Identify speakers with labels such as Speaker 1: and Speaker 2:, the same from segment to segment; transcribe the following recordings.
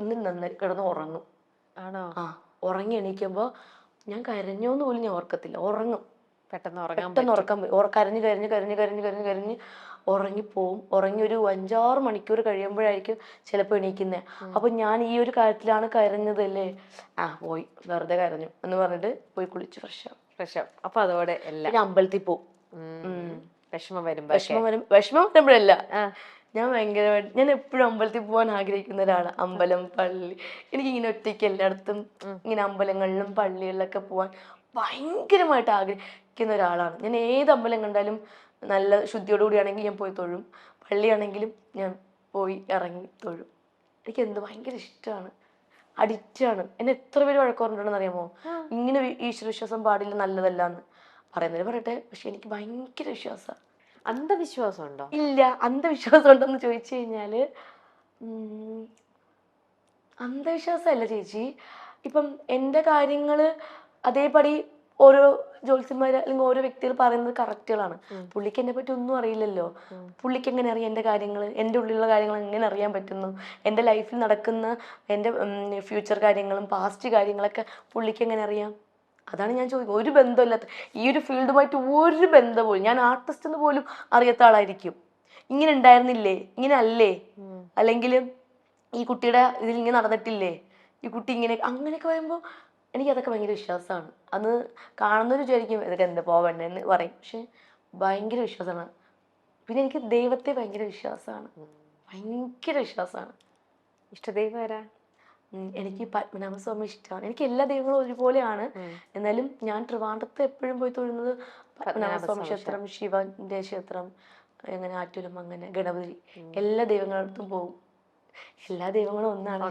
Speaker 1: ഇന്ന് നന്നായി കിടന്ന് ഉറങ്ങും.
Speaker 2: ആണോ?
Speaker 1: ആ ഉറങ്ങി എണീക്കുമ്പോൾ ഞാൻ കരഞ്ഞോന്ന് പോലും ഞാൻ ഓർക്കത്തില്ല. ഉറങ്ങും.
Speaker 2: പെട്ടെന്ന് ഉറങ്ങാൻ
Speaker 1: പെട്ടെന്ന് ഉറക്കം കരഞ്ഞ് കരഞ്ഞ് കരഞ്ഞ് കരഞ്ഞ് കരഞ്ഞ് കരഞ്ഞ് ഉറങ്ങിപ്പോവും. ഉറങ്ങി ഒരു അഞ്ചാറ് മണിക്കൂർ കഴിയുമ്പോഴായിരിക്കും ചിലപ്പോൾ എണീക്കുന്നത് അപ്പൊ ഞാൻ ഈ ഒരു കാര്യത്തിലാണ് കരഞ്ഞതല്ലേ? ആ പോയി. വെറുതെ കരഞ്ഞു. എന്ന് പറഞ്ഞിട്ട് പോയി കുളിച്ച് ഫ്രഷ് ആവും.
Speaker 2: അപ്പൊ അതോടെ എല്ലാം.
Speaker 1: അമ്പലത്തിൽ പോവും.
Speaker 2: വിഷമം വരുമ്പോ
Speaker 1: വിഷമം വരും. വിഷമം വരുമ്പോഴല്ല. ഞാൻ ഭയങ്കരമായിട്ട് ഞാൻ എപ്പോഴും അമ്പലത്തിൽ പോകാൻ ആഗ്രഹിക്കുന്ന ഒരാളാണ് അമ്പലം പള്ളി. എനിക്ക് ഇങ്ങനെ ഒറ്റയ്ക്ക് എല്ലായിടത്തും ഇങ്ങനെ അമ്പലങ്ങളിലും പള്ളികളിലൊക്കെ പോകാൻ ഭയങ്കരമായിട്ട് ആഗ്രഹിക്കുന്ന ഒരാളാണ്. ഞാൻ ഏത് അമ്പലം കണ്ടാലും നല്ല ശുദ്ധിയോടുകൂടിയാണെങ്കിൽ ഞാൻ പോയി തൊഴും. പള്ളിയാണെങ്കിലും ഞാൻ പോയി ഇറങ്ങി തൊഴും. എനിക്ക് എന്ത് ഭയങ്കര ഇഷ്ടമാണ്. അഡിക്റ്റാണ്. എന്നെ എത്ര പേര് വഴക്കുറഞ്ഞിട്ടുണ്ടെന്ന് അറിയാമോ? ഇങ്ങനെ ഈശ്വരവിശ്വാസം ഈശ്വര വിശ്വാസം പാടില്ല നല്ലതല്ല എന്ന് പറയുന്നവര് പറയട്ടെ പക്ഷെ എനിക്ക് ഭയങ്കര വിശ്വാസമാണ്.
Speaker 2: അന്ധവിശ്വാസം ഉണ്ടോ
Speaker 1: ഇല്ല അന്ധവിശ്വാസം ഉണ്ടെന്ന് ചോദിച്ചു കഴിഞ്ഞാൽ ഉം, അന്ധവിശ്വാസമല്ല ചേച്ചി. ഇപ്പം എന്റെ കാര്യങ്ങൾ അതേപടി ഓരോ ജ്യോത്സ്യന്മാർ അല്ലെങ്കിൽ ഓരോ വ്യക്തികൾ പറയുന്നത് കറക്റ്റുകളാണ്. പുള്ളിക്ക് എന്നെ പറ്റി ഒന്നും അറിയില്ലല്ലോ. പുള്ളിക്ക് എങ്ങനെ അറിയാം എന്റെ കാര്യങ്ങൾ എന്റെ ഉള്ളിലുള്ള കാര്യങ്ങൾ എങ്ങനെ അറിയാൻ പറ്റുന്നു? എന്റെ ലൈഫിൽ നടക്കുന്ന എന്റെ ഫ്യൂച്ചർ കാര്യങ്ങളും പാസ്റ്റ് കാര്യങ്ങളൊക്കെ പുള്ളിക്ക് എങ്ങനെ അറിയാം? അതാണ് ഞാൻ ചോദിക്കുന്നത്. ഒരു ബന്ധമില്ലാത്ത ഈ ഒരു ഫീൽഡുമായിട്ട് ഒരു ബന്ധം പോലും ഞാൻ ആർട്ടിസ്റ്റ് എന്ന് പോലും അറിയാത്ത ആളായിരിക്കും. ഇങ്ങനെ ഉണ്ടായിരുന്നില്ലേ? ഇങ്ങനെ അല്ലേ? അല്ലെങ്കിൽ ഈ കുട്ടിയുടെ ഇതിൽ ഇങ്ങനെ നടന്നിട്ടില്ലേ? ഈ കുട്ടി ഇങ്ങനെ അങ്ങനെയൊക്കെ പറയുമ്പോൾ എനിക്ക് അതൊക്കെ ഭയങ്കര വിശ്വാസമാണ്. അന്ന് കാണുന്നവർ വിചാരിക്കും ഇതൊക്കെ എന്താ പോവണ്ടേ എന്ന് പറയും. പക്ഷെ ഭയങ്കര വിശ്വാസമാണ്. പിന്നെ എനിക്ക് ദൈവത്തെ ഭയങ്കര വിശ്വാസമാണ്. ഭയങ്കര വിശ്വാസമാണ്.
Speaker 2: ഇഷ്ടദൈവം ആരാ?
Speaker 1: എനിക്ക് പത്മനാഭസ്വാമി ഇഷ്ടമാണ്. എനിക്ക് എല്ലാ ദൈവങ്ങളും ഒരുപോലെയാണ്. എന്നാലും ഞാൻ ട്രിവാൻഡ്രത്ത് എപ്പോഴും പോയി തൊഴുന്നത് പത്മനാഭസ്വാമി ക്ഷേത്രം ശിവന്റെ ക്ഷേത്രം അങ്ങനെ ആറ്റുലം അങ്ങനെ ഗണപതി എല്ലാ ദൈവങ്ങളടുത്തും പോകും എല്ലാ ദൈവങ്ങളും ഒന്നാണ്.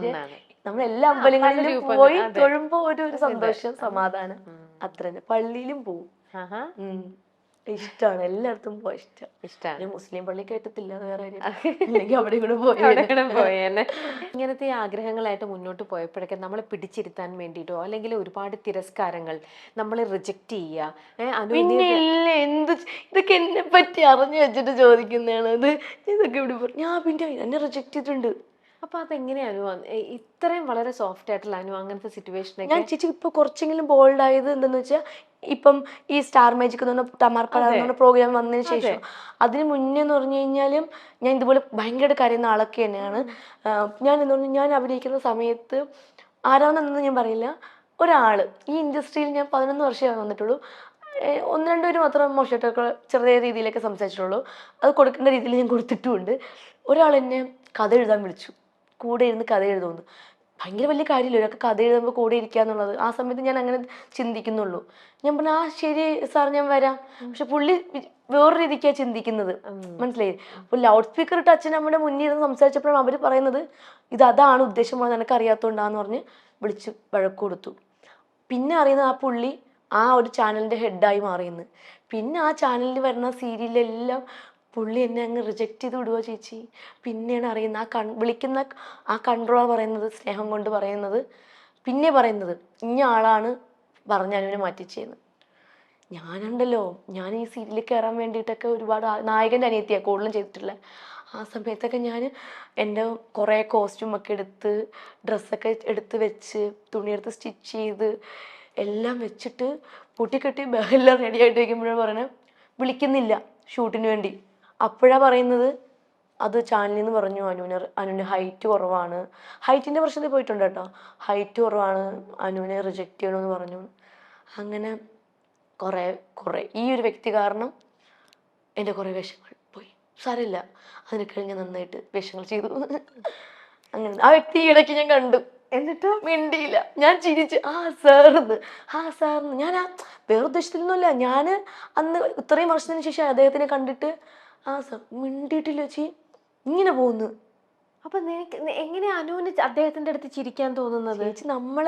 Speaker 1: നമ്മൾ എല്ലാ അമ്പലങ്ങളിലും പോയി. തൊഴുമ്പോ ഒരു സന്തോഷം സമാധാനം. അത്ര പള്ളിയിലും പോവും. ഇഷ്ടമാണ് എല്ലായിടത്തും പോയി ഇഷ്ടം.
Speaker 2: ഇഷ്ടാണ്.
Speaker 1: ഒരു മുസ്ലിം പള്ളി കയറ്റത്തില്ല വേറെ അല്ലെങ്കിൽ അവിടെ കൂടെ പോയി
Speaker 2: പോയേനെ ഇങ്ങനത്തെ ആഗ്രഹങ്ങളായിട്ട് മുന്നോട്ട് പോയപ്പോഴൊക്കെ നമ്മളെ പിടിച്ചിരുത്താൻ വേണ്ടിയിട്ടോ അല്ലെങ്കിൽ ഒരുപാട് തിരസ്കാരങ്ങൾ നമ്മളെ റിജക്റ്റ് ചെയ്യുക.
Speaker 1: എന്ത് ഇതൊക്കെ എന്നെ പറ്റി അറിഞ്ഞു വെച്ചിട്ട് ചോദിക്കുന്നതാണ് ഇത് ഇതൊക്കെ ഇവിടെ ഞാൻ പിന്നെ എന്നെ റിജക്റ്റ് ചെയ്തിട്ടുണ്ട്.
Speaker 2: അപ്പൊ അതെങ്ങനെയാ അനു? ഏ, ഇത്രയും വളരെ സോഫ്റ്റ് ആയിട്ടുള്ള അനു അങ്ങനത്തെ സിറ്റുവേഷൻ
Speaker 1: ഞാൻ ചേച്ചി ഇപ്പൊ കുറച്ചെങ്കിലും ബോൾഡ് ആയത് എന്താന്ന് വെച്ചാൽ ഇപ്പം ഈ സ്റ്റാർ മാജിക് എന്ന് പറഞ്ഞ തമാർപ്പഴ എന്ന് പറഞ്ഞ പ്രോഗ്രാം വന്നതിന് ശേഷം അതിന് മുന്നേ എന്ന് പറഞ്ഞു കഴിഞ്ഞാലും ഞാൻ ഇതുപോലെ ഭയങ്കര കരയുന്ന ആളൊക്കെ തന്നെയാണ്. ഞാൻ എന്ന് പറഞ്ഞു ഞാൻ അഭിനയിക്കുന്ന സമയത്ത് ആരാണെന്നൊന്നും ഞാൻ പറയില്ല. ഒരാൾ. ഈ ഇൻഡസ്ട്രിയിൽ ഞാൻ പതിനൊന്ന് വർഷമേ വന്നിട്ടുള്ളൂ. ഒന്ന് രണ്ടുപേര് മാത്രം മോശമായിട്ടൊക്കെ ചെറിയ രീതിയിലൊക്കെ സംസാരിച്ചിട്ടുള്ളൂ. അത് കൊടുക്കേണ്ട രീതിയിൽ ഞാൻ കൊടുത്തിട്ടുമുണ്ട്. ഒരാൾ എന്നെ കഥ എഴുതാൻ വിളിച്ചു. കൂടെ ഇരുന്ന് കഥ എഴുതുമെന്ന്. ഭയങ്കര വലിയ കാര്യമില്ല. ഒരാൾക്ക് കഥ എഴുതുമ്പോൾ കൂടെ ഇരിക്കുക എന്നുള്ളത്. ആ സമയത്ത് ഞാൻ അങ്ങനെ ചിന്തിക്കുന്നുള്ളൂ. ഞാൻ പറഞ്ഞു ആ ശരി സാർ ഞാൻ വരാം. പക്ഷെ പുള്ളി വേറൊരു വേറെ രീതിക്കാണ് ചിന്തിക്കുന്നത് മനസ്സിലായി? അപ്പോൾ ലൗഡ് സ്പീക്കർ ഇട്ട് അച്ഛൻ നമ്മുടെ മുന്നിൽ ഇരുന്ന് സംസാരിച്ചപ്പോഴാണ് അവർ പറയുന്നത് ഇത് അതാണ് ഉദ്ദേശം നിനക്ക് അറിയാത്തതുകൊണ്ടാന്ന് പറഞ്ഞ് വിളിച്ച് വഴക്ക് കൊടുത്തു. പിന്നെ അറിയുന്ന ആ പുള്ളി ആ ഒരു ചാനലിന്റെ ഹെഡായി മാറിയെന്ന്. പിന്നെ ആ ചാനലിൽ വരുന്ന സീരിയലെല്ലാം പുള്ളി എന്നെ അങ്ങ് റിജക്റ്റ് ചെയ്ത് വിടുക ചേച്ചി? പിന്നെയാണ് അറിയുന്നത്. ആ കൺ വിളിക്കുന്ന ആ കൺട്രോളർ പറയുന്നത് സ്നേഹം കൊണ്ട് പറയുന്നത്. പിന്നെ പറയുന്നത് ഇന്ന ആളാണ് പറഞ്ഞ അനുവിനെ മാറ്റിച്ചേന്ന്. ഞാനുണ്ടല്ലോ. ഞാൻ ഈ സീരിയലിൽ കയറാൻ വേണ്ടിയിട്ടൊക്കെ ഒരുപാട് നായകന്റെ അനിയത്തിയാണ് കൂടുതലും ചെയ്തിട്ടുള്ളത് ആ സമയത്തൊക്കെ ഞാൻ എന്റെ കുറേ കോസ്റ്റ്യൂമൊക്കെ എടുത്ത് ഡ്രസ്സൊക്കെ എടുത്ത് വെച്ച് തുണിയെടുത്ത് സ്റ്റിച്ച് ചെയ്ത് എല്ലാം വെച്ചിട്ട് പൊട്ടിക്കെട്ടി എല്ലാം റെഡി ആയിട്ട് വയ്ക്കുമ്പോഴാണ് പറഞ്ഞത് വിളിക്കുന്നില്ല ഷൂട്ടിന് വേണ്ടി. അപ്പോഴാണ് പറയുന്നത്? അത് ചാനലിൽ നിന്ന് പറഞ്ഞു അനുവിന് അനുവിന് ഹൈറ്റ് കുറവാണ്. ഹൈറ്റിന്റെ പ്രശ്നത്തിൽ പോയിട്ടുണ്ട് കേട്ടോ. ഹൈറ്റ് കുറവാണ് അനുവിനെ റിജക്റ്റ് ചെയ്യണമെന്ന് പറഞ്ഞു. അങ്ങനെ കുറേ കുറേ ഈ ഒരു വ്യക്തി കാരണം എന്റെ കുറേ വിഷങ്ങൾ പോയി. സാരമില്ല. അതിന് കഴിഞ്ഞ് നന്നായിട്ട് വിഷങ്ങൾ ചെയ്തു. അങ്ങനെ ആ വ്യക്തി ഇടയ്ക്ക് ഞാൻ കണ്ടു. എന്നിട്ട്? മിണ്ടിയില്ല. ഞാൻ ചിരിച്ച് ആ സാർന്ന് ആ സാർന്ന് ഞാൻ ആ വേറെ ഉദ്ദേശത്തിലൊന്നുമില്ല. ഞാൻ അന്ന് ഇത്രയും വർഷത്തിന് ശേഷം അദ്ദേഹത്തിനെ കണ്ടിട്ട് ആ സർ മിണ്ടിയിട്ടില്ല ചേച്ചി ഇങ്ങനെ പോകുന്നു
Speaker 2: അപ്പൊ നിനക്ക് എങ്ങനെ അനുവിന് അദ്ദേഹത്തിന്റെ അടുത്ത് ചിരിക്കാൻ തോന്നുന്നത്?
Speaker 1: ചേച്ചി
Speaker 2: നമ്മൾ.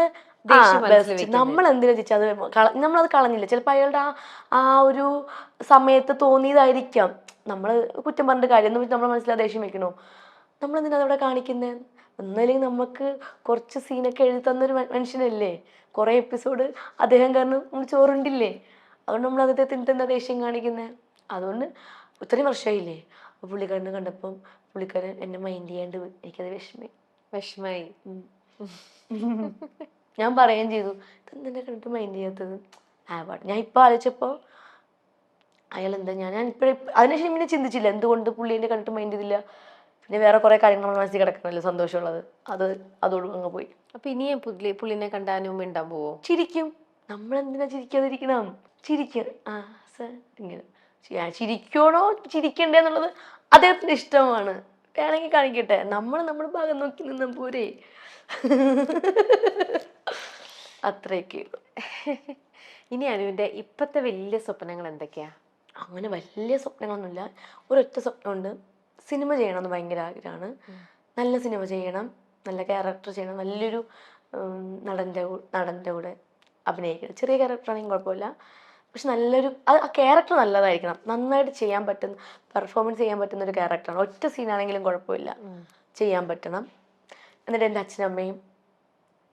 Speaker 1: നമ്മൾ എന്തിനാ ചേച്ചി അത് നമ്മളത് കളഞ്ഞില്ല? ചിലപ്പോൾ അയാളുടെ ആ ആ ഒരു സമയത്ത് തോന്നിയതായിരിക്കാം. നമ്മൾ കുറ്റം പറഞ്ഞിട്ട് കാര്യം എന്ന് വെച്ചാൽ നമ്മൾ മനസ്സിലാ ദേഷ്യം വെക്കണോ? നമ്മൾ എന്തിനാ അതവിടെ കാണിക്കുന്നത് എന്നാലും നമുക്ക് കുറച്ച് സീനൊക്കെ എഴുതി തന്നൊരു മനുഷ്യനല്ലേ? കുറേ എപ്പിസോഡ് അദ്ദേഹം കാരണം നമ്മൾ ചോറുണ്ടില്ലേ? അതുകൊണ്ട് നമ്മൾ അദ്ദേഹത്തിന് എന്താ ദേഷ്യം കാണിക്കുന്നത് അതുകൊണ്ട് ഇത്രയും വർഷമായില്ലേ അപ്പോൾ പുള്ളിക്കാരനെ കണ്ടപ്പം പുള്ളിക്കാരൻ എന്നെ മൈൻഡ് ചെയ്യാണ്ട് പോയി. എനിക്കത് വിഷമേ
Speaker 2: വിഷമായി
Speaker 1: ഞാൻ പറയുകയും ചെയ്തു ഇതെന്നെ കണ്ടിട്ട് മൈൻഡ് ചെയ്യാത്തത്? ആ പാട്ട് ഞാൻ ഇപ്പൊ ആലോചിച്ചപ്പോ അയാൾ എന്താ ഞാൻ ഞാൻ ഇപ്പോഴും അതിനുശേഷം പിന്നെ ചിന്തിച്ചില്ല എന്തുകൊണ്ട് പുള്ളീനെ കണ്ടിട്ട് മൈൻഡ് ചെയ്തില്ല? പിന്നെ വേറെ കുറെ കാര്യങ്ങൾ നമ്മുടെ മനസ്സിൽ കിടക്കണല്ലോ സന്തോഷമുള്ളത്. അത് അതോടും അങ്ങ് പോയി.
Speaker 2: അപ്പൊ ഇനിയും പുള്ളി പുള്ളിനെ കണ്ടാനും മിണ്ടാൻ പോവോ
Speaker 1: ചിരിക്കും. നമ്മളെന്തിനാ ചിരിക്കാതിരിക്കണം? ചിരിക്കും. ആ സർ ഇങ്ങനെ. ചിരിക്കണോ ചിരിക്കണ്ടേ എന്നുള്ളത് അദ്ദേഹത്തിന് ഇഷ്ടമാണ്. വേണമെങ്കിൽ കാണിക്കട്ടെ. നമ്മൾ നമ്മുടെ ഭാഗം നോക്കി നിന്ന പോരെ. അത്രയൊക്കെ.
Speaker 2: ഇനി അനുവിന്റെ ഇപ്പോഴത്തെ വലിയ സ്വപ്നങ്ങൾ എന്തൊക്കെയാ?
Speaker 1: അങ്ങനെ വലിയ സ്വപ്നങ്ങളൊന്നുമില്ല. ഒരൊറ്റ സ്വപ്നമുണ്ട്. സിനിമ ചെയ്യണം എന്ന് ഭയങ്കര ആഗ്രഹമാണ്. നല്ല സിനിമ ചെയ്യണം. നല്ല ക്യാരക്ടർ ചെയ്യണം. നല്ലൊരു നടന്റെ നടന്റെ കൂടെ അഭിനയിക്കണം. ചെറിയ ക്യാരക്ടറാണെങ്കിൽ കുഴപ്പമില്ല. പക്ഷെ നല്ലൊരു അത് ആ ക്യാരക്ടർ നല്ലതായിരിക്കണം. നന്നായിട്ട് ചെയ്യാൻ പറ്റുന്ന പെർഫോമൻസ് ചെയ്യാൻ പറ്റുന്ന ഒരു ക്യാരക്ടറാണ് ഒറ്റ സീനാണെങ്കിലും കുഴപ്പമില്ല. ചെയ്യാൻ പറ്റണം. എന്നിട്ട് എന്റെ അച്ഛനും അമ്മയും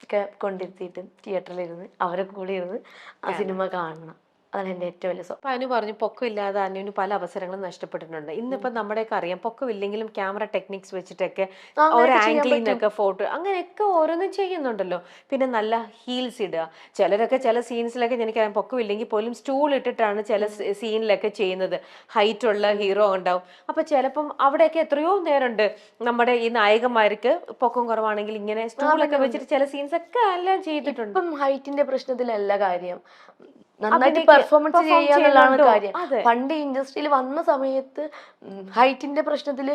Speaker 1: ഒക്കെ കൊണ്ടിരുത്തിയിട്ട് തിയേറ്ററിലിരുന്ന് അവരെ കൂടെ ഇരുന്ന് ആ സിനിമ കാണണം. അതാണ് എന്റെ ഏറ്റവും വലിയ സ്വപ്നം
Speaker 2: അപ്പം അനു പറഞ്ഞു പൊക്കമില്ലാതെ അനുവിന് പല അവസരങ്ങളും നഷ്ടപ്പെട്ടിട്ടുണ്ട്. ഇന്നിപ്പം നമ്മുടെയൊക്കെ അറിയാം പൊക്കമില്ലെങ്കിലും ക്യാമറ ടെക്നിക്സ് വെച്ചിട്ടൊക്കെ ഓരോ ആംഗിളിൽ നിന്നൊക്കെ ഫോട്ടോ അങ്ങനെയൊക്കെ ഓരോന്നും ചെയ്യുന്നുണ്ടല്ലോ. പിന്നെ നല്ല ഹീൽസ് ഇടുക. ചിലരൊക്കെ ചില സീൻസിലൊക്കെ എനിക്കറിയാം പൊക്കമില്ലെങ്കിൽ പോലും സ്റ്റൂൾ ഇട്ടിട്ടാണ് ചില സീനിലൊക്കെ ചെയ്യുന്നത്. ഹൈറ്റ് ഉള്ള ഹീറോ ഉണ്ടാവും. അപ്പം ചിലപ്പം അവിടെയൊക്കെ എത്രയോ നേരമുണ്ട് നമ്മുടെ ഈ നായകന്മാർക്ക് പൊക്കം കുറവാണെങ്കിൽ ഇങ്ങനെ സ്റ്റൂളൊക്കെ വെച്ചിട്ട് ചില സീൻസ് ഒക്കെ എല്ലാം ചെയ്തിട്ടുണ്ട്.
Speaker 1: ഇപ്പം ഹൈറ്റിന്റെ പ്രശ്നത്തിലല്ല കാര്യം. നന്നായിട്ട് പെർഫോമൻസ് ചെയ്യുക
Speaker 2: എന്നുള്ളതാണ്
Speaker 1: കാര്യം. പണ്ട് ഇൻഡസ്ട്രിയിൽ വന്ന സമയത്ത് ഹൈറ്റിന്റെ പ്രശ്നത്തിൽ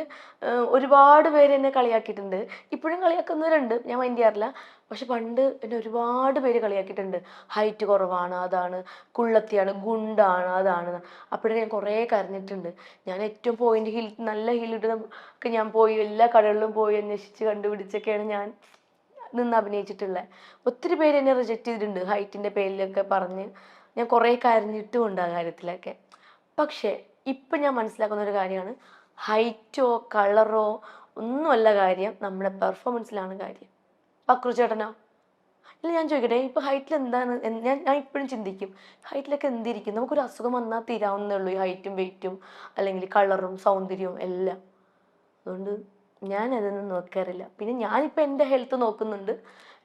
Speaker 1: ഒരുപാട് പേര് എന്നെ കളിയാക്കിയിട്ടുണ്ട്. ഇപ്പോഴും കളിയാക്കുന്നവരുണ്ട് ഞാൻ മൈൻഡ് ചെയ്യാറില്ല. പക്ഷെ പണ്ട് എന്നെ ഒരുപാട് പേര് കളിയാക്കിയിട്ടുണ്ട്. ഹൈറ്റ് കുറവാണ് അതാണ്. കുള്ളത്തിയാണ് ഗുണ്ടാണ് അതാണ്. അപ്പോഴേ ഞാൻ കുറേ കരഞ്ഞിട്ടുണ്ട്. ഞാൻ ഏറ്റവും പോയിന്റ് ഹിൽ നല്ല ഹിൽ ഒക്കെ ഞാൻ പോയി എല്ലാ കടകളിലും പോയി അന്വേഷിച്ച് കണ്ടുപിടിച്ചൊക്കെയാണ് ഞാൻ നിന്ന് അഭിനയിച്ചിട്ടുള്ളത്. ഒത്തിരി പേര് എന്നെ റിജക്റ്റ് ചെയ്തിട്ടുണ്ട് ഹൈറ്റിന്റെ പേരിലൊക്കെ പറഞ്ഞ്. ഞാൻ കുറേ കരഞ്ഞിട്ടുമുണ്ട് ആ കാര്യത്തിലൊക്കെ. പക്ഷേ ഇപ്പം ഞാൻ മനസ്സിലാക്കുന്ന ഒരു കാര്യമാണ്. ഹൈറ്റോ കളറോ ഒന്നുമല്ല കാര്യം നമ്മുടെ പെർഫോമൻസിലാണ് കാര്യം. പക്രു ചേട്ടനോ? ഇല്ല ഞാൻ ചോദിക്കട്ടെ ഇപ്പോൾ ഹൈറ്റിൽ എന്താണ്? ഞാൻ ഞാൻ ഇപ്പോഴും ചിന്തിക്കും. ഹൈറ്റിലൊക്കെ എന്തിരിക്കും? നമുക്കൊരു അസുഖം വന്നാൽ തീരാവുന്നേ ഉള്ളൂ ഈ ഹൈറ്റും വെയിറ്റും അല്ലെങ്കിൽ കളറും സൗന്ദര്യവും എല്ലാം. അതുകൊണ്ട് ഞാൻ അതൊന്നും നോക്കാറില്ല. പിന്നെ ഞാനിപ്പോൾ എന്റെ ഹെൽത്ത് നോക്കുന്നുണ്ട്.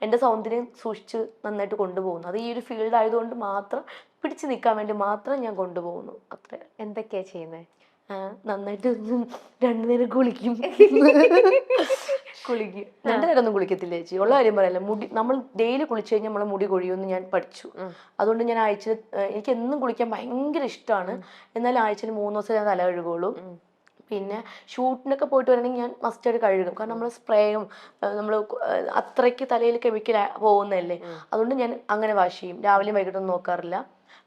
Speaker 1: എന്റെ സൗന്ദര്യം സൂക്ഷിച്ച് നന്നായിട്ട് കൊണ്ടുപോകുന്നു. അത് ഈ ഒരു ഫീൽഡ് ആയതുകൊണ്ട് മാത്രം പിടിച്ചു നിൽക്കാൻ വേണ്ടി മാത്രം ഞാൻ കൊണ്ടുപോകുന്നു. അത്ര
Speaker 2: എന്തൊക്കെയാ ചെയ്യുന്നത്
Speaker 1: നന്നായിട്ട് രണ്ടു നേരം കുളിക്കും. കുളിക്കും. രണ്ടു നേരം ഒന്നും കുളിക്കത്തില്ല ചേച്ചി. ഉള്ള കാര്യം പറയല്ല മുടി നമ്മൾ ഡെയിലി കുളിച്ചു കഴിഞ്ഞാൽ നമ്മളെ മുടി കൊഴിയുമെന്ന് ഞാൻ പഠിച്ചു. അതുകൊണ്ട് ഞാൻ ആഴ്ചയിൽ എനിക്ക് എന്നും കുളിക്കാൻ ഭയങ്കര ഇഷ്ടമാണ്. എന്നാൽ ആഴ്ചയിൽ മൂന്ന് ദിവസം ഞാൻ തല കഴുകുള്ളൂ പിന്നെ ഷൂട്ടിനൊക്കെ പോയിട്ട് വരണമെങ്കിൽ ഞാൻ മസ്റ്റായിട്ട് കഴുകും കാരണം നമ്മൾ സ്പ്രേയും നമ്മൾ അത്രയ്ക്ക് തലയിൽ കെമിക്കൽ പോകുന്നതല്ലേ? അതുകൊണ്ട് ഞാൻ അങ്ങനെ വാഷ് ചെയ്യും. രാവിലെയും വൈകിട്ടൊന്നും നോക്കാറില്ല.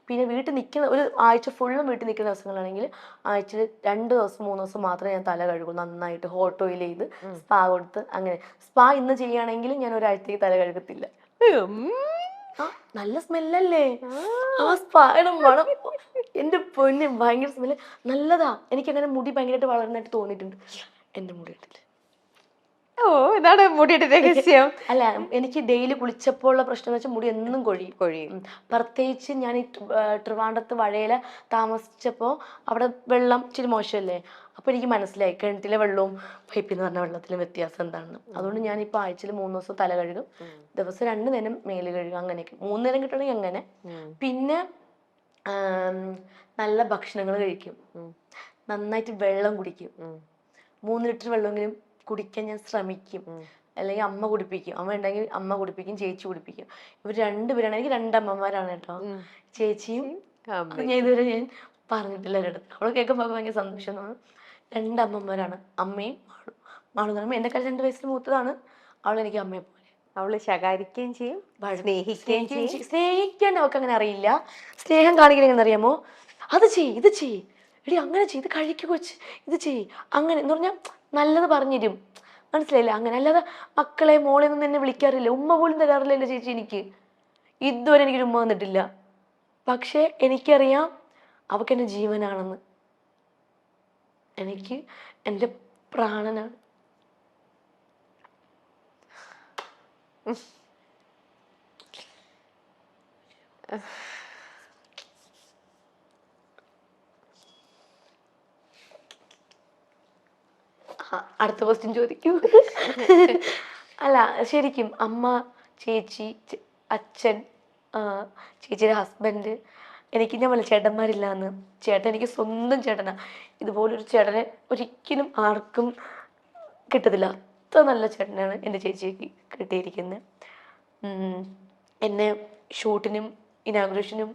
Speaker 1: പിന്നെ വീട്ടിൽ നിൽക്കുന്ന ഒരു ആഴ്ച ഫുള്ളും വീട്ടിൽ നിൽക്കുന്ന ദിവസങ്ങളാണെങ്കിൽ ആഴ്ചയിൽ രണ്ട് ദിവസം മൂന്ന് ദിവസം മാത്രമേ ഞാൻ തല കഴുകൂ നന്നായിട്ട് ഹോട്ട് ഓയിൽ ചെയ്ത് സ്പാ കൊടുത്ത് അങ്ങനെ. സ്പാ ഇന്ന് ചെയ്യുകയാണെങ്കിൽ ഞാൻ ഒരാഴ്ചത്തേക്ക് തല കഴുകത്തില്ല. നല്ല സ്മെല്ലല്ലേ ആ. സ്പായുടെ മണം എന്റെ പൊന്നെ ഭയങ്കര സ്മെല്ല് നല്ലതാ. എനിക്ക് അങ്ങനെ മുടി ഭയങ്കരമായിട്ട് വളർന്നായിട്ട് തോന്നിയിട്ടുണ്ട്. എന്റെ മുടി ഇട്ടില്ല
Speaker 2: ഓ ഇതാണ് മുടിയുടെ രഹസ്യം.
Speaker 1: അല്ല എനിക്ക് ഡെയിലി കുളിച്ചപ്പോൾ ഉള്ള പ്രശ്നം എന്ന് വെച്ചാൽ മുടി എന്നും കൊഴിയും.
Speaker 2: കൊഴിയും
Speaker 1: പ്രത്യേകിച്ച് ഞാൻ ഈ ട്രിവാണ്ടത്ത് വഴയില താമസിച്ചപ്പോൾ അവിടെ വെള്ളം ഇച്ചിരി മോശമല്ലേ? അപ്പോൾ എനിക്ക് മനസ്സിലായി. കിണറ്റിലെ വെള്ളവും പൈപ്പിൽ നിന്ന് പറഞ്ഞ വെള്ളത്തിലും വ്യത്യാസം എന്താണെന്ന്. അതുകൊണ്ട് ഞാൻ ഇപ്പോൾ ആഴ്ചയിൽ മൂന്ന് ദിവസം തല കഴുകും. ദിവസം രണ്ട് നേരം മേൽ കഴുകും. അങ്ങനെയൊക്കെ. മൂന്ന് നേരം കിട്ടണമെങ്കിൽ അങ്ങനെ. പിന്നെ നല്ല ഭക്ഷണങ്ങൾ കഴിക്കും. നന്നായിട്ട് വെള്ളം കുടിക്കും. മൂന്ന് ലിറ്റർ വെള്ളമെങ്കിലും കുടിക്കാൻ ഞാൻ ശ്രമിക്കും. അല്ലെങ്കിൽ അമ്മ കുടിപ്പിക്കും. അമ്മ ഉണ്ടെങ്കിൽ അമ്മ കുടിപ്പിക്കും ചേച്ചി കുടിപ്പിക്കും. ഇവർ രണ്ടുപേരാണ് എനിക്ക് രണ്ടമ്മമാരാണ് കേട്ടോ. ചേച്ചിയും ഞാൻ ഇതുവരെ ഞാൻ പറഞ്ഞിട്ടില്ല ഒരിടത്ത് അവളെ കേൾക്കുമ്പോൾ ഭയങ്കര സന്തോഷം തോന്നുന്നു രണ്ടമ്മമാരാണ് അമ്മയും മാളും. മാളു എന്ന് പറയുമ്പോൾ എന്നെക്കാൾ രണ്ട് വയസ്സിന് മൂത്തതാണ്. അവളെനിക്ക് അമ്മയെ
Speaker 2: അവൾ ശകാരിക്കുകയും ചെയ്യും സ്നേഹിക്കുകയും ചെയ്യും.
Speaker 1: സ്നേഹിക്കാൻ അവൾക്ക് അങ്ങനെ അറിയില്ല. സ്നേഹം കാണിക്കുന്നത് എങ്ങനെ അറിയാമോ? അത് ചെയ്യ് ഇത് ചെയ് എടി അങ്ങനെ ചെയ്ത് ഇത് കഴിക്കുക കൊച്ച് ഇത് ചെയ് അങ്ങനെ എന്ന് പറഞ്ഞാൽ നല്ലത് പറഞ്ഞിരും മനസ്സിലായില്ല? അങ്ങനെ. അല്ലാതെ മക്കളെ മോളെ നിന്ന് എന്നെ വിളിക്കാറില്ല. ഉമ്മ പോലും തരാറില്ല എന്റെ ചേച്ചി എനിക്ക്. ഇതുവരെ എനിക്കൊരു ഉമ്മ വന്നിട്ടില്ല. പക്ഷേ എനിക്കറിയാം അവൾക്ക് എന്റെ ജീവനാണെന്ന്. എനിക്ക് എന്റെ പ്രാണനാണ്. അടുത്ത ക്വസ്റ്റ്യൻ ചോദിക്കൂ. അല്ല ശരിക്കും അമ്മ ചേച്ചി അച്ഛൻ ചേച്ചിയുടെ ഹസ്ബൻഡ് എനിക്ക് ഞാൻ പറഞ്ഞ ചേട്ടന്മാരില്ല എന്ന് ചേട്ടൻ എനിക്ക് സ്വന്തം ചേട്ടനാ. ഇതുപോലൊരു ചേട്ടനെ ഒരിക്കലും ആർക്കും കിട്ടത്തില്ല. അത്ര നല്ല ചേട്ടനാണ് എന്റെ ചേച്ചിക്ക് കിട്ടിയിരിക്കുന്നത്. എന്നെ ഷൂട്ടിനും ഇനാഗുറേഷനും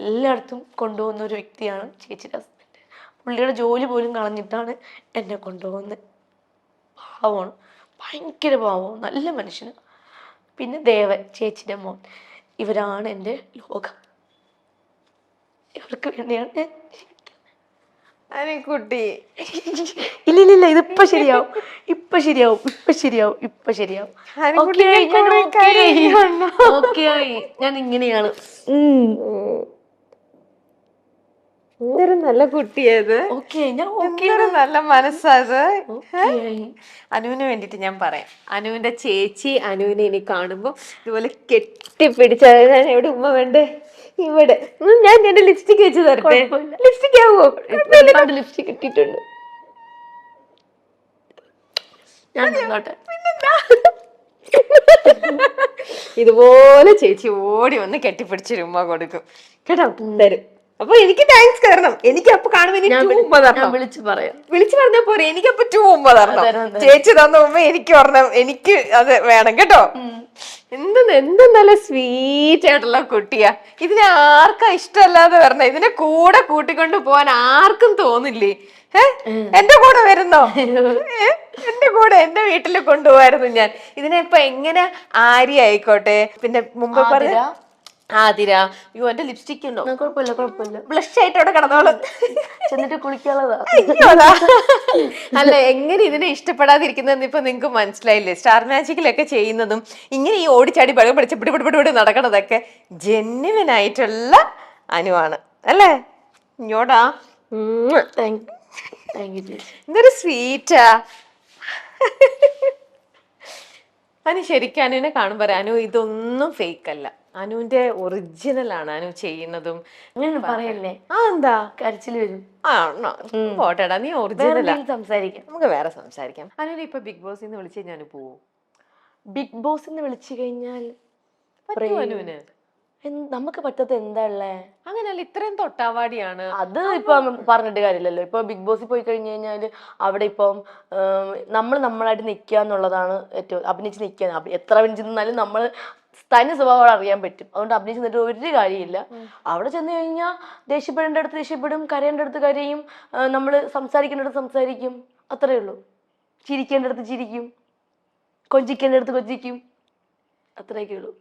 Speaker 1: എല്ലായിടത്തും കൊണ്ടുപോകുന്ന ഒരു വ്യക്തിയാണ് ചേച്ചിയുടെ ഹസ്ബൻഡ് പുള്ളിയുടെ ജോലി പോലും കളഞ്ഞിട്ടാണ് എന്നെ കൊണ്ടുപോകുന്നത്. പാവമാണ്. ഭയങ്കര പാവമാണ്. നല്ല മനുഷ്യന്. പിന്നെ ദേവൻ ചേച്ചിയുടെ മോൻ. ഇവരാണ് എന്റെ ലോകം. ഇവർക്ക് വേണ്ടിയാണ്
Speaker 2: അനുക്കുട്ടി
Speaker 1: ഇല്ല ഇല്ല ഇല്ല ഇതിപ്പോ ശരിയാവും. ഇപ്പൊ ശരിയാവും ഇപ്പൊ ശരിയാവും ഇപ്പൊ ശരിയാവും. Okay ആയി,
Speaker 2: ഞാൻ
Speaker 1: ഞാൻ ആയി. Okay ആയി. ഞാൻ ഇങ്ങനെയാണ്.
Speaker 2: എന്തൊരു നല്ല കുട്ടിയത് എന്തൊരു നല്ല മനസ്സാത്. അനുവിന് വേണ്ടിട്ട് ഞാൻ പറയാം. അനുവിന്റെ ചേച്ചി അനുവിനെ ഇനി കാണുമ്പോ ഇതുപോലെ കെട്ടിപ്പിടിച്ച ഞാൻ എവിടെ ഉമ്മ വേണ്ടേ? ഇവിടെ. ഞാൻ എന്റെ ലിപ്സ്റ്റിക് വെച്ച് തരട്ടെ. ലിപ്സ്റ്റിക് ആവോ?
Speaker 1: ലിപ്സ്റ്റിക് കിട്ടിയിട്ടുണ്ട്. ഞാൻ
Speaker 2: ഇതുപോലെ ചേച്ചി ഓടി വന്ന് കെട്ടിപ്പിടിച്ച് രൂപ കൊടുക്കും. കേട്ടോ? തരും അപ്പൊ എനിക്ക് താങ്ക്സ് കയറണം എനിക്ക് അപ്പൊ കാണുമ്പോൾ
Speaker 1: വിളിച്ചു പറയാം.
Speaker 2: വിളിച്ചു പറഞ്ഞാൽ പോരെ. എനിക്ക് അപ്പൊ ടൂ തരണം. ചേച്ചി തന്ന ഉമ്മ എനിക്ക് പറഞ്ഞ എനിക്ക് അത് വേണം. കേട്ടോ? എന്ത് എന്ത് നല്ല സ്വീറ്റ് ആയിട്ടുള്ള കുട്ടിയാ. ഇതിനെ ആർക്കാ ഇഷ്ടമല്ലാതെ വരണേ ഇതിനെ കൂടെ കൂട്ടിക്കൊണ്ട് പോവാൻ ആർക്കും തോന്നില്ലേ? ഏഹ് എന്റെ കൂടെ വരുന്നോ? എന്റെ കൂടെ എന്റെ വീട്ടിൽ കൊണ്ടുപോവായിരുന്നു ഞാൻ. ഇതിനെ ഇപ്പൊ എങ്ങനെ ആര്യ ആയിക്കോട്ടെ പിന്നെ മുമ്പ് പറഞ്ഞ
Speaker 1: ആതിര?
Speaker 2: അയ്യോ എന്റെ ലിപ്സ്റ്റിക് ഉണ്ടോ?
Speaker 1: കുഴപ്പമില്ല കുഴപ്പമില്ല.
Speaker 2: ബ്ലഷ് ആയിട്ട് അവിടെ കിടന്നോളൂ.
Speaker 1: ചെന്നിട്ട് കുളിക്കാനുള്ളതാ.
Speaker 2: അല്ല എങ്ങനെ ഇതിനെ ഇഷ്ടപ്പെടാതിരിക്കുന്നതെന്ന് ഇപ്പൊ നിങ്ങക്ക് മനസ്സിലായില്ലേ? സ്റ്റാർ മാജിക്കിലൊക്കെ ചെയ്യുന്നതും ഇങ്ങനെ ഈ ഓടിച്ചാടി ബഴ പിടിച്ച് പിടിപിടിപിടിപിടി പിടി പിടി പിടി നടക്കണതൊക്കെ ജെന്യുവൻ ആയിട്ടുള്ള അനുവാണ്. അല്ലേ? ഇങ്ങോട്ടാ. എന്തൊരു സ്വീറ്റാ അനു ശരിക്കും അനുവിനെ കാണുമ്പോ അനു ഇതൊന്നും ഫേക്ക് അല്ല. അനുവിന്റെ ഒറിജിനൽ ആണ് അനു ചെയ്യുന്നതും.
Speaker 1: അങ്ങനെ പറയല്ലേ?
Speaker 2: ആ എന്താ?
Speaker 1: കരച്ചിൽ വരും.
Speaker 2: ആണോ പോട്ടെടാ നീ ഒറിജിനലാ
Speaker 1: സംസാരിക്കാം.
Speaker 2: നമുക്ക് വേറെ സംസാരിക്കാം. അനുവിനെ ഇപ്പൊ ബിഗ് ബോസിൽ നിന്ന് വിളിച്ച് ഞാൻ പോവും.
Speaker 1: ബിഗ് ബോസ് എന്ന് വിളിച്ചു കഴിഞ്ഞാൽ
Speaker 2: അനുവിന്?
Speaker 1: നമുക്ക് പറ്റാത്ത എന്താ ഉള്ളേ?
Speaker 2: അങ്ങനല്ല ഇത്രയും തൊട്ടാവാടിയാണ്.
Speaker 1: അത് ഇപ്പൊ പറഞ്ഞിട്ട് കാര്യമില്ലല്ലോ. ഇപ്പൊ ബിഗ് ബോസിൽ പോയി കഴിഞ്ഞു കഴിഞ്ഞാൽ അവിടെ ഇപ്പം നമ്മൾ നമ്മളായിട്ട് നിൽക്കുക എന്നുള്ളതാണ് ഏറ്റവും അഭിനയിച്ച് നിൽക്കുക എത്ര അഭിനയിച്ച് നിന്നാലും നമ്മൾ തനി സ്വഭാവം അറിയാൻ പറ്റും. അതുകൊണ്ട് അഭിനയിച്ച് നിന്നിട്ട് ഒരു കാര്യമില്ല. അവിടെ ചെന്ന് കഴിഞ്ഞാൽ ദേഷ്യപ്പെടേണ്ട അടുത്ത് ദേഷ്യപ്പെടും കരയേണ്ട അടുത്ത് കരയും നമ്മൾ സംസാരിക്കേണ്ട അടുത്ത് സംസാരിക്കും. അത്രേ ഉള്ളൂ. ചിരിക്കേണ്ട അടുത്ത് ചിരിക്കും. കൊഞ്ചിക്കേണ്ട അടുത്ത് കൊഞ്ചിക്കും. അത്രയൊക്കെ ഉള്ളൂ.